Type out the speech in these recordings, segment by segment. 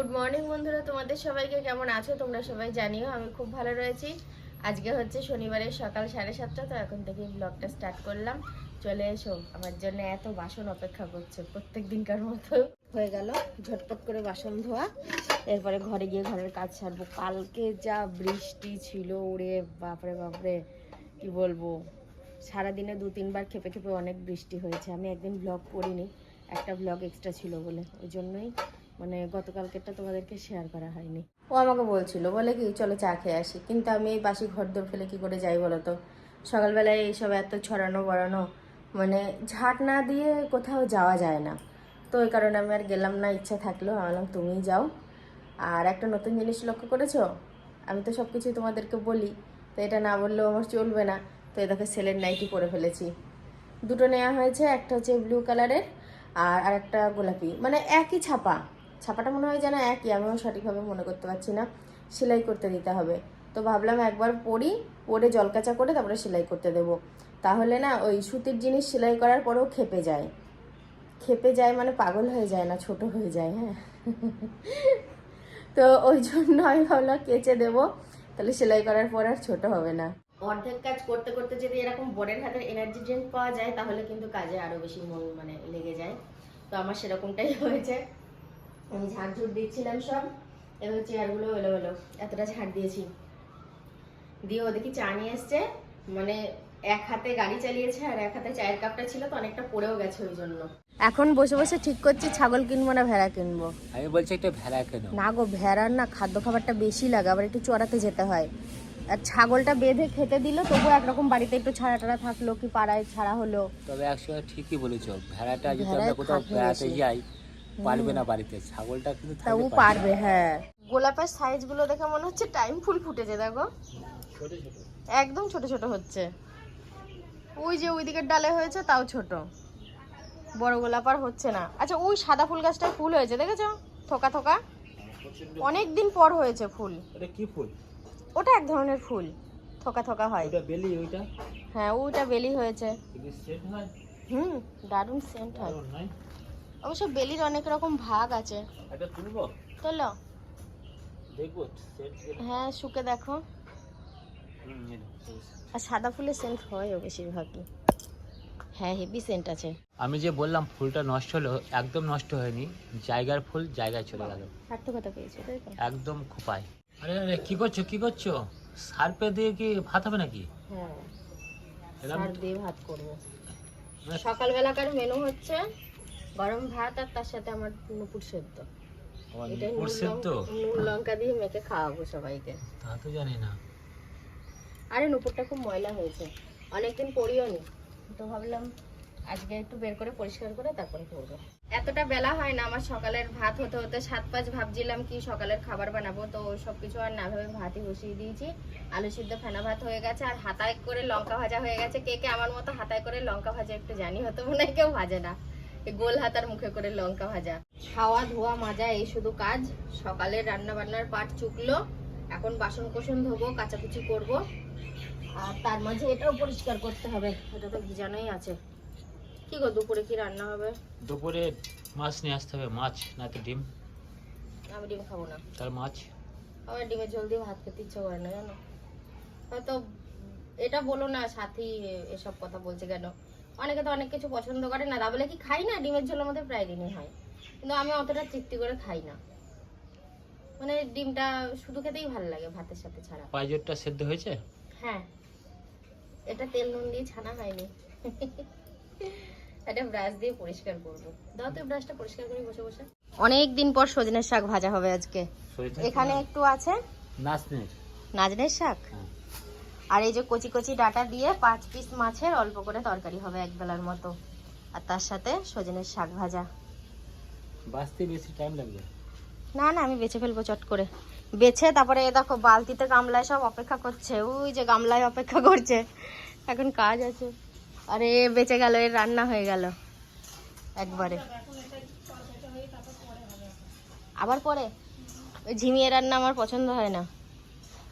Good morning বন্ধুরা। তোমাদের সবাইকে কেমন আছো? তোমরা সবাই জানিও, আমি খুব ভালো রয়েছি। আজকে হচ্ছে শনিবারের সকাল সাড়ে সাতটা, তো এখন থেকে ব্লগটা স্টার্ট করলাম। চলে এসো, আমার জন্য এত বাসন অপেক্ষা করছে প্রত্যেক দিনকার মতো। হয়ে গেল, ঝটপট করে বাসন ধোয়া। এরপরে ঘরে গিয়ে ঘরের কাজ সারবো। কালকে যা বৃষ্টি ছিল, ওরে বাপরে বাপরে। কি বলব? সারাদিনে দু, তিনবার খেপে খেপে অনেক বৃষ্টি হয়েছে। আমি একদিন ব্লগ করিনি, একটা ব্লগ এক্সট্রা ছিল বলে। ওই জন্যই মানে গতকালকেরটা তোমাদেরকে শেয়ার করা হয়নি। ও আমাকে বলছিল, বলে কি, চলো চা খেয়ে আসি। কিন্তু আমি এই বাসি ঘর দৌড় ফেলে কি করে যাই বলো তো? সকালবেলায় এইসব এত ছড়ানো বড়ানো মানে ঝাঁট না দিয়ে কোথাও যাওয়া যায় না। তো ওই কারণে আমি আর গেলাম না, ইচ্ছা থাকলেও আমি তুমিই যাও। আর একটা নতুন জিনিস লক্ষ্য করেছ? আমি তো সব কিছু তোমাদেরকে বলি, তো এটা না বললেও আমার চলবে না। তো এ দেখো, সেলের নাইটি পরে ফেলেছি। দুটো নেওয়া হয়েছে, একটা হচ্ছে ব্লু কালারের আর আরেকটা গোলাপি। মানে একই ছাপা। ছাপাটা মনে হয় যেন একই, আমিও সঠিকভাবে মনে করতে পারছি না। সেলাই করতে দিতে হবে। তো ভাবলাম একবার পরি, পরে জলকাচা করে তারপরে সেলাই করতে দেব। তাহলে না, ওই সুতির জিনিস সেলাই করার পরেও খেপে যায়। খেপে যায় মানে পাগল হয়ে যায় না, ছোট হয়ে যায় হ্যাঁ। তো ওই জন্য আমি ভাবলাম কেচে দেবো। তাহলে সেলাই করার পর আর ছোট হবে না। অর্ধেক কাজ করতে করতে যদি এরকম বোর্ডের হাতের এনার্জি ড্রিঙ্ক পাওয়া যায়, তাহলে কিন্তু কাজে আরও বেশি মন মানে লেগে যায়। তো আমার সেরকমটাই হয়েছে। আমি ঝাড় ঝুট দিচ্ছিলাম সব এবার চেয়ারগুলো এলো এলো এতটা ঝাড় দিয়েছি। দিয়ে ওদিকে চা নিয়ে এসছে মানে এক হাতে গাড়ি চালিয়েছে আর এক হাতে চায়ের কাপটা ছিল তো অনেকটা পড়েও গেছে ওই জন্য। এখন বসে বসে ঠিক করছি ছাগল কিনবো না ভেড়া কিনবো। আমি বলছি একটা ভেড়া কেন? না গো ভেড়ার না খাদ্য খাবারটা বেশি লাগে আবার একটু চড়াতে যেতে হয়। আর ছাগলটা বেঁধে খেতে দিল তবু একরকম বাড়িতে একটু ছাড়া টাড়া থাকল কি পাড়ায় ছাড়া হলো। তবে একসময় ঠিকই বলেছ ভেড়াটা যদি আমরা কোথাও বেড়াতে যাই পারবে না বাড়িতে ছাগলটা কিন্তু তাও পারবে হ্যাঁ। গোলাপের সাইজগুলো দেখে মনে হচ্ছে টাইম ফুল ফুটেছে দেখো। ছোট ছোট একদম ছোট ছোট হচ্ছে। ওই যে ওই দিকের ডালে হয়েছে তাও ছোট। বড় গোলাপ আর হচ্ছে না। আচ্ছা ওই সাদা ফুল গাছটায় ফুল হয়েছে দেখেছ? থোকা থোকা। অনেক দিন পর হয়েছে ফুল। ওটা কি ফুল? ওটা এক ধরনের ফুল। থোকা থোকা হয়। ওটা বেলি ওইটা? হ্যাঁ ওইটা বেলি হয়েছে। এটা সেট হয় হুম দারুণ সেন্ট হয়। অবশ্য বেলির অনেক রকম ভাগ আছে। এটা তুলবো? চলো দেখব হ্যাঁ শুকে দেখো। আর সাদা ফুলের সেন্ট হয়ও বেশিরভাগই। হ্যাঁ হেভি সেন্ট আছে। আমি যে বললাম ফুলটা নষ্ট হলো একদম নষ্ট হয়নি। জায়গার ফুল জায়গায় চলে গেল। সার্থকতা পেয়েছ একদম খোপায়। আরে আরে কি করছ কি করছ? সার্পে দিয়ে কি ভাত হবে নাকি? হ্যাঁ সার দিয়ে ভাত করব। সকালবেলাকার মেনু হচ্ছে গরম ভাত আর তার সাথে আমার নুপুর সেদ্ধ। এটা নুপুর নুন সেদ্ধ? নুন লঙ্কা দিয়ে মেখে খাওয়াবো সবাইকে। তা তো জানি না। আরে নুপুরটা খুব ময়লা হয়েছে। অনেকদিন পরিও নি। তো ভাবলাম আজকে একটু বের করে পরিষ্কার করে তারপরে করব। এতটা বেলা হয় না আমার সকালের ভাত হতে হতে সাত পাঁচ ভাবছিলাম কি সকালের খাবার বানাবো তো সব কিছু আর না ভেবে ভাতই বসিয়ে দিয়েছি। আলু সিদ্ধ ফেনা ভাত হয়ে গেছে আর হাতায় করে লঙ্কা ভাজা হয়ে গেছে। কে কে আমার মতো হাতায় করে লঙ্কা ভাজা একটু জানি হতো মনে হয় কেউ ভাজে না। গোল হাতার মুখে করে লঙ্কা ভাজা। খাওয়া ধোয়া মাজা এই শুধু কাজ। সকালের রান্না বান্নার পাট চুকলো। এখন বাসন কোসন ধোবো কাচাকুচি করব। আর তার মাঝে এটাও পরিষ্কার করতে হবে। এটা তো ভিজানোই আছে। কি গো দুপুরে কি রান্না হবে? দুপুরে মাছ নিয়ে আসতে হবে। মাছ নাকি ডিম? আমি ডিম খাব না। তার মাছ? আমার ডিমের ঝোল দিয়ে ভাত খেতে ইচ্ছে করে না জানো? হয়তো এটা বলো না সাথী এসব কথা বলছে কেন? অনেকে তো অনেক কিছু পছন্দ করে না তা বলে কি খাই না? ডিমের ঝোল আমাদের প্রায় দিনই হয়। কিন্তু আমি অতটা তৃপ্তি করে খাই না। মানে ডিমটা শুধু খেতেই ভালো লাগে ভাতের সাথে ছাড়া। পাঁচজোরটা সেদ্ধ হয়েছে? হ্যাঁ। এটা তেল নুন দিয়ে ছানা হয়নি। এটা ব্রাশ দিয়ে পরিষ্কার করব। দাও তো ব্রাশটা পরিষ্কার করে বসে বসে। অনেক দিন পর সজনের শাক ভাজা হবে আজকে। এখানে একটু আছে? নাচনের। নাজনের শাক? হ্যাঁ। আর এই যে কচি কচি ডাটা দিয়ে পাঁচ পিস মাছের অল্প করে তরকারি হবে এক বেলার মতো। আর তার সাথে সজনের শাক ভাজা। বাঁচতে বেশি টাইম লাগবে? না না আমি বেছে ফেলব চট করে। বেছে তারপরে দেখো বালতিতে গামলায় সব অপেক্ষা করছে। ওই যে গামলায় অপেক্ষা করছে। এখন কাজ আছে। আরে বেঁচে গেল এর রান্না হয়ে গেল। একবারে। আবার পরে? ওই ঝিমিয়ে রান্না আমার পছন্দ হয় না।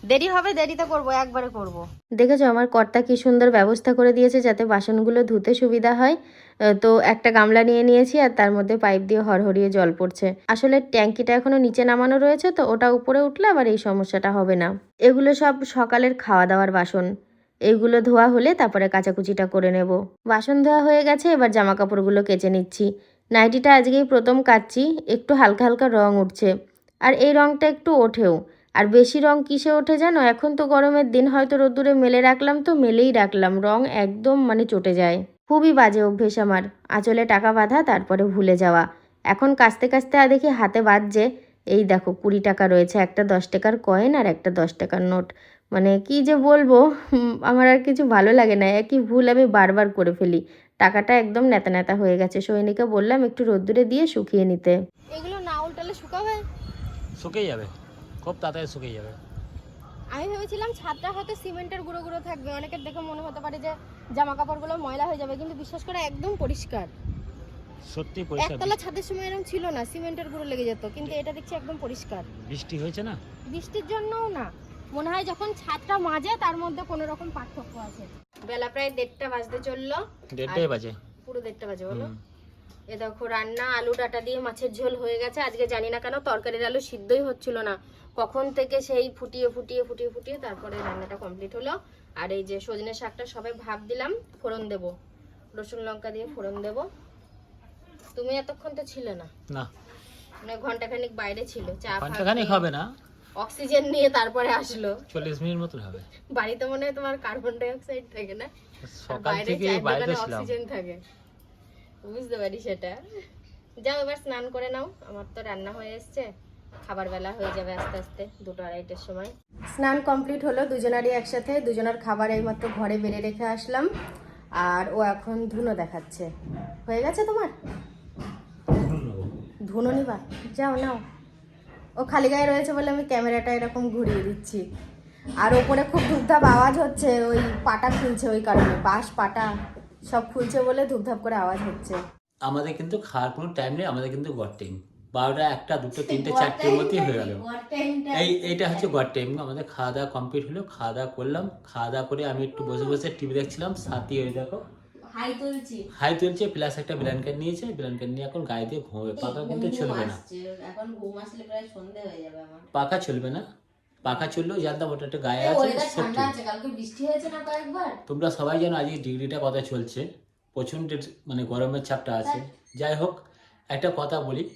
দেরি হবে, দেরিতে করব, একবারে করব। দেখেছ, আমার কর্তা কি সুন্দর ব্যবস্থা করে দিয়েছে যাতে বাসনগুলো ধুতে সুবিধা হয়। তো একটা গামলা নিয়ে নিয়েছি আর তার মধ্যে পাইপ দিয়ে হরহরিয়ে জল পড়ছে। আসলে ট্যাঙ্কিটা এখনও নিচে নামানো রয়েছে, তো ওটা উপরে উঠলে আবার এই সমস্যাটা হবে না। এগুলো সব সকালের খাওয়া দাওয়ার বাসন। এইগুলো ধোয়া হলে তারপরে কাচাকুচিটা করে নেব। বাসন ধোয়া হয়ে গেছে, এবার জামা কাপড়গুলো কেচে নিচ্ছি। নাইটিটা আজকেই প্রথম কাচ্ছি, একটু হালকা হালকা রং উঠছে। আর এই রংটা একটু ওঠেও। আর বেশি রং কিসে ওঠে জানো? এখন তো গরমের দিন হয়তো রোদ্দুরে মেলে রাখলাম তো মেলেই রাখলাম। রং একদম মানে চটে যায়। খুবই বাজে অভ্যেস আমার। আঁচলে টাকা বাঁধা তারপরে ভুলে যাওয়া। এখন কাস্তে কাস্তে আর দেখি হাতে বাজছে। এই দেখো কুড়ি টাকা রয়েছে একটা দশ টাকার কয়েন আর একটা দশ টাকার নোট মানে কি যে বলব আমার আর কিছু ভালো লাগে না। একই ভুল আমি বারবার করে ফেলি। টাকাটা একদম নেতা নেতা হয়ে গেছে। সৈনিকে বললাম একটু রোদ্দুরে দিয়ে শুকিয়ে নিতে। এগুলো না উল্টালে শুকাবে? শুকিয়ে যাবে। খুব তাড়াতাড়ি শুকিয়ে যাবে। আমি ভেবেছিলাম ছাদটা হয়তো সিমেন্টের গুঁড়ো গুঁড়ো থাকবে অনেকের দেখে মনে হতে পারে যে জামা কাপড়গুলো ময়লা হয়ে যাবে কিন্তু বিশ্বাস করে একদম পরিষ্কার। সত্যি পরিষ্কার একতলা ছাদের সময় এরকম ছিল না সিমেন্টের গুঁড়ো লেগে যেত কিন্তু এটা দেখছি একদম পরিষ্কার। বৃষ্টি হয়েছে না? বৃষ্টির জন্যও না মনে হয় যখন ছাদটা মাজে তার মধ্যে কোনো রকম পার্থক্য আছে। বেলা প্রায় দেড়টা বাজতে চলল দেড়টাই বাজে। পুরো দেড়টা বাজে বলো। এ দেখো রান্না আলু ডাটা দিয়ে মাছের ঝোল হয়ে গেছে। আজকে জানি না কেন তরকারির আলু সিদ্ধই হচ্ছিল না। কখন থেকে সেই ফুটিয়ে ফুটিয়ে ফুটিয়ে ফুটিয়ে তারপরে রান্নাটা কমপ্লিট হলো। আর এই যে সজনে শাকটা সবাই ভাব দিলাম ফোড়ন দেব। রসুন লঙ্কা দিয়ে ফোড়ন দেব। তুমি এতক্ষণ তো ছিল না। না। মানে ঘন্টাখানিক বাইরে ছিল চা ঘন্টাখানিক হবে না। অক্সিজেন নিয়ে তারপরে আসলো। চল্লিশ মিনিট মতন হবে। বাড়িতে মনে হয় তোমার কার্বন ডাই অক্সাইড থাকে না? সকাল বাইরে থেকে বাইরে ছিলাম। অক্সিজেন থাকে। বুঝতে পারি সেটা। যাও, এবার স্নান করে নাও। আমার তো রান্না হয়ে এসছে। খাবার বেলা হয়ে যাবে আস্তে আস্তে, দুটো আড়াইটের সময়। স্নান কমপ্লিট হলো, দুজনারই একসাথে, দুজনের খাবার এইমাত্র ঘরে বেড়ে রেখে আসলাম। আর ও এখন ধুনো দেখাচ্ছে। হয়ে গেছে তোমার? ধুনো নিবা। যাও, নাও। ও খালি গায়ে রয়েছে বলে আমি ক্যামেরাটা এরকম ঘুরিয়ে দিচ্ছি। আর ওপরে খুব ধূপধাপ আওয়াজ হচ্ছে, ওই পাটা খুলছে ওই কারণে, বাঁশ পাটা। সব খুলছে বলে ধূপধাপ করে আওয়াজ হচ্ছে। আমাদের কিন্তু খাওয়ার কোনো টাইম নেই আমাদের কিন্তু গড় টাইম বারোটা একটা দুটো তিনটে চারটের মধ্যেই হয়ে গেল। এই এইটা হচ্ছে গড় টাইম আমাদের খাওয়া দাওয়া কমপ্লিট হলো খাওয়া দাওয়া করলাম। খাওয়া দাওয়া করে আমি একটু বসে বসে টিভি দেখছিলাম। সাথী ওই দেখো। হাই তুলছি। হাই তুলছে প্লাস একটা ব্ল্যাঙ্কেট নিয়েছে। ব্ল্যাঙ্কেট নিয়ে এখন গায়ে দিয়ে ঘুমোবে। পাখা কিন্তু চলবে না। এখন ঘুম আসলে প্রায় সন্ধে হয়ে যাবে আমার। পাখা চলবে না। পাখা চললেও জানতাম ওটা একটা গায়ে আছে তোমরা সবাই জানো আজকে ডিগ্রিটা কথা চলছে? প্রচণ্ড মানে গরমের চাপটা আছে। যাই হোক একটা কথা বলি।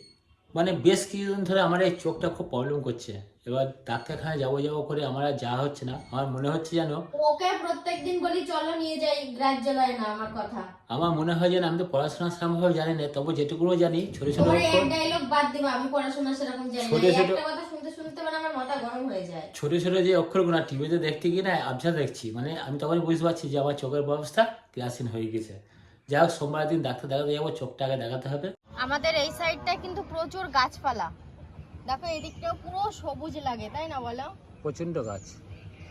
মানে বেশ কিছুদিন ধরে আমার এই চোখটা খুব প্রবলেম করছে। এবার ডাক্তারখানায় যাব যাব করে আমার আর যাওয়া হচ্ছে না। আমার মনে হচ্ছে যেন ওকে প্রত্যেকদিন বলি চলো নিয়ে যাই গ্রাহ্য লয় না আমার কথা। আমার মনে হয় যেন আমি তো পড়াশোনা সেরকমভাবে জানি না তবু যেটুকুনো জানি ছোটো ছোটো ডায়লগ বাদ দিবা আমি পড়াশোনা সেরকম জানি না। ছোট ছোট- একটা কথা শুনতে শুনতে মানে আমার মাথা গরম হয়ে যায়। ছোটো ছোটো যে অক্ষরগুলো টিভিতে দেখতে গিয়ে না আবঝা দেখছি মানে আমি তখন বুঝতে পারছি যে আমার চোখের ব্যবস্থা ক্লাসিন হয়ে গেছে। যাই হোক সোমবার দিন ডাক্তার দেখাতে যাব চোখটা আগে দেখাতে হবে। আমাদের এই সাইডটা কিন্তু প্রচুর গাছপালা। দেখো এদিকটাও পুরো সবুজ লাগে তাই না বলো? প্রচণ্ড গাছ।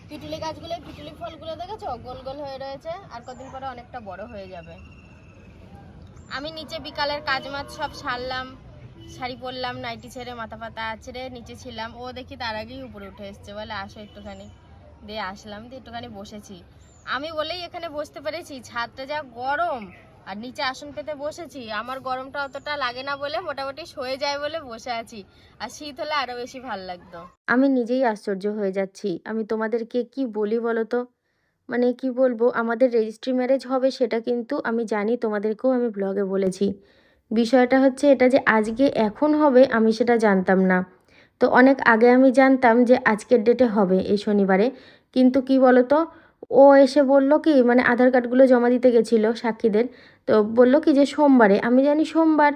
পিটুলি গাছগুলো পিটুলি ফলগুলো দেখেছ? গোল গোল হয়ে রয়েছে আর কদিন পরে অনেকটা বড় হয়ে যাবে। আমি নিচে বিকালের কাজ মাছ সব সারলাম। শাড়ি পরলাম, নাইটি ছেড়ে মাথা পাতা ছেড়ে নিচে ছিলাম। ও দেখি তার আগেই উপরে উঠে এসছে, বলে আসো একটুখানি। দিয়ে আসলাম, দিয়ে একটুখানি বসেছি। আমি বলেই এখানে বসতে পেরেছি, ছাদটা যা গরম, আর নিচে আসন পেতে বসেছি। আমার গরমটা অতটা লাগে না বলে মোটামুটি সয়ে যায় বলে বসে আছি। আর শীত হলে আরও বেশি ভালো লাগতো। আমি নিজেই আশ্চর্য হয়ে যাচ্ছি। আমি তোমাদেরকে কি বলি বলো তো? মানে কি বলব, আমাদের রেজিস্ট্রি ম্যারেজ হবে সেটা কিন্তু আমি জানি, তোমাদেরকেও আমি ব্লগে বলেছি। বিষয়টা হচ্ছে এটা যে আজকে এখন হবে, আমি সেটা জানতাম না। তো অনেক আগে আমি জানতাম যে আজকের ডেটে হবে এই শনিবারে। কিন্তু কি বলো তো ও এসে বলল কি মানে আধার কার্ডগুলো জমা দিতে গেছিল সাক্ষীদের। তো বলল কি যে সোমবারে, আমি জানি সোমবার,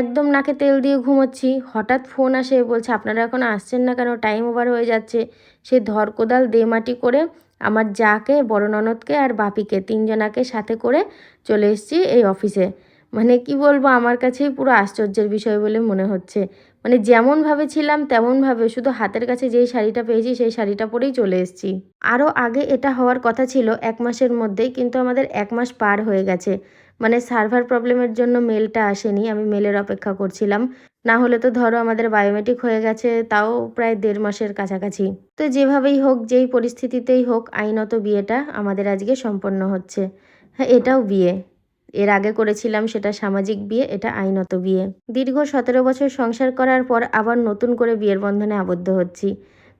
একদম নাকে তেল দিয়ে ঘুমোচ্ছি। হঠাৎ ফোন আসে, বলছে, আপনারা এখন আসছেন না কেন? টাইম ওভার হয়ে যাচ্ছে। সে ধর কোদাল দে মাটি করে আমার যাকে, বড় ননদকে আর বাপিকে, তিনজনাকে সাথে করে চলে এসেছি এই অফিসে মানে কি বলব, আমার কাছেই পুরো আশ্চর্যের বিষয় বলে মনে হচ্ছে। মানে যেমনভাবে ছিলাম তেমনভাবে শুধু হাতের কাছে যেই শাড়িটা পেয়েছি, সেই শাড়িটা পরেই চলে এসেছি। আরও আগে এটা হওয়ার কথা ছিল এক মাসের মধ্যেই, কিন্তু আমাদের এক মাস পার হয়ে গেছে। মানে সার্ভার প্রবলেমের জন্য মেলটা আসেনি, আমি মেলের অপেক্ষা করছিলাম। না হলে তো ধরো আমাদের বায়োমেট্রিক হয়ে গেছে, তাও প্রায় দেড় মাসের কাছাকাছি। তো যেভাবেই হোক, যেই পরিস্থিতিতেই হোক, আইনত বিয়েটা আমাদের আজকে সম্পন্ন হচ্ছে। হ্যাঁ এটাও বিয়ে। এর আগে করেছিলাম সেটা সামাজিক বিয়ে, এটা আইনত বিয়ে। দীর্ঘ সতেরো বছর সংসার করার পর আবার নতুন করে বিয়ের বন্ধনে আবদ্ধ হচ্ছি।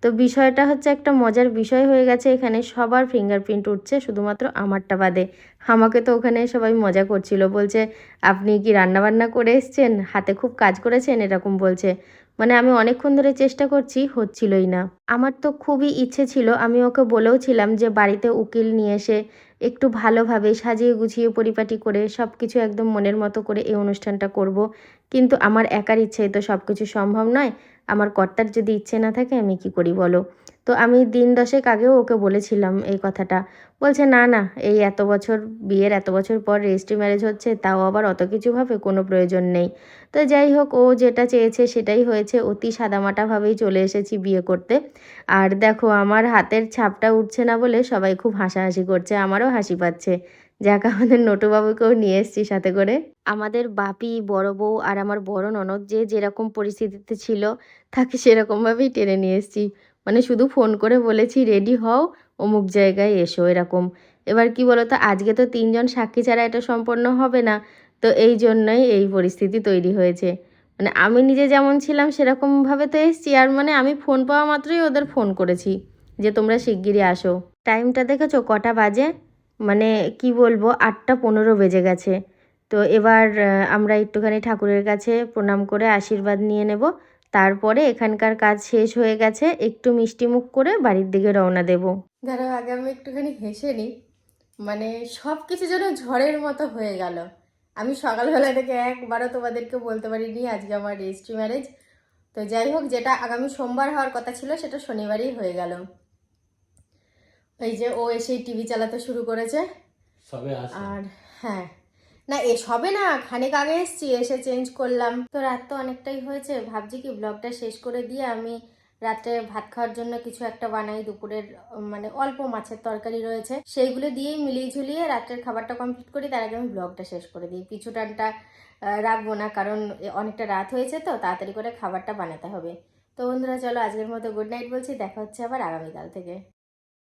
তো বিষয়টা হচ্ছে একটা মজার বিষয় হয়ে গেছে এখানে, সবার ফিঙ্গারপ্রিন্ট উঠছে, শুধুমাত্র আমারটা বাদে। আমাকে তো ওখানে সবাই মজা করছিল, বলছে, আপনি কি রান্নাবান্না করে এসছেন? হাতে খুব কাজ করেছেন? এরকম বলছে। মানে আমি অনেকক্ষণ ধরে চেষ্টা করছি, হচ্ছিলই না। আমার তো খুবই ইচ্ছে ছিল, আমি ওকে বলেও ছিলাম যে বাড়িতে উকিল নিয়ে এসে একটু ভালোভাবে সাজিয়ে গুছিয়ে পরিপাটি করে সব কিছু একদম মনের মতো করে এই অনুষ্ঠানটা করব। কিন্তু আমার একার ইচ্ছে তো সব কিছু সম্ভব নয়। আমার কর্তার যদি ইচ্ছে না থাকে আমি কি করি বলো? তো আমি দিন দশেক আগেও ওকে বলেছিলাম এই কথাটা। বলছে, না না, এই এত বছর, বিয়ের এত বছর পর রেজিস্ট্রি ম্যারেজ হচ্ছে, তাও আবার অত কিছুভাবে কোনো প্রয়োজন নেই। তো যাই হোক, ও যেটা চেয়েছে সেটাই হয়েছে। অতি সাদামাটাভাবেই চলে এসেছি বিয়ে করতে। আর দেখো, আমার হাতের ছাপটা উঠছে না বলে সবাই খুব হাসাহাসি করছে, আমারও হাসি পাচ্ছে। যাক, আমাদের নটুবাবুকেও নিয়ে এসেছি সাথে করে। আমাদের বাপি, বড় বউ আর আমার বড় ননদ যে যেরকম পরিস্থিতিতে ছিল, তাকে সেরকমভাবেই টেনে নিয়ে এসেছি। মানে শুধু ফোন করে বলেছি, রেডি হও, অমুক জায়গায় এসো, এরকম। এবার কি বলতো, আজকে তো তিনজন সাক্ষী ছাড়া এটা সম্পন্ন হবে না। তো এই জন্যই এই পরিস্থিতি তৈরি হয়েছে। মানে আমি নিজে যেমন ছিলাম, সেরকমভাবে তো এসছি। আর মানে আমি ফোন পাওয়া মাত্রই ওদের ফোন করেছি যে, তোমরা শিগগিরই আসো। টাইমটা দেখেছ, কটা বাজে? মানে কি বলব, আটটা পনেরো বেজে গেছে। তো এবার আমরা একটুখানি ঠাকুরের কাছে প্রণাম করে আশীর্বাদ নিয়ে নেব। তারপরে এখানকার কাজ শেষ হয়ে গেছে একটু মিষ্টি মুখ করে বাড়ির দিকে রওনা দেব। দাঁড়াও আগে আমি একটুখানি হেসে নিই। মানে সব কিছু যেন ঝড়ের মতো হয়ে গেল। আমি সকালবেলা থেকে একবারও তোমাদেরকে বলতে পারিনি আজকে আমার রেজিস্ট্রি ম্যারেজ। তো যাই হোক যেটা আগামী সোমবার হওয়ার কথা ছিল সেটা শনিবারই হয়ে গেল। এই যে ও এসেই টিভি চালাতে শুরু করেছে। আর হ্যাঁ না এ সবে না। খানিক আগে এসছি, এসে চেঞ্জ করলাম। তো রাত তো অনেকটাই হয়েছে। ভাবছি কি ব্লগটা শেষ করে দিয়ে আমি রাত্রে ভাত খাওয়ার জন্য কিছু একটা বানাই। দুপুরের মানে অল্প মাছের তরকারি রয়েছে। সেইগুলো দিয়েই মিলিয়ে ঝুলিয়ে রাত্রের খাবারটা কমপ্লিট করি। তার আগে আমি ব্লগটা শেষ করে দিই। পিছু টানটা রাখব না, কারণ অনেকটা রাত হয়েছে তো, তাড়াতাড়ি করে খাবারটা বানাতে হবে। তো বন্ধুরা, চলো আজকের মতো গুড নাইট বলছি। দেখা হচ্ছে আবার আগামীকাল থেকে।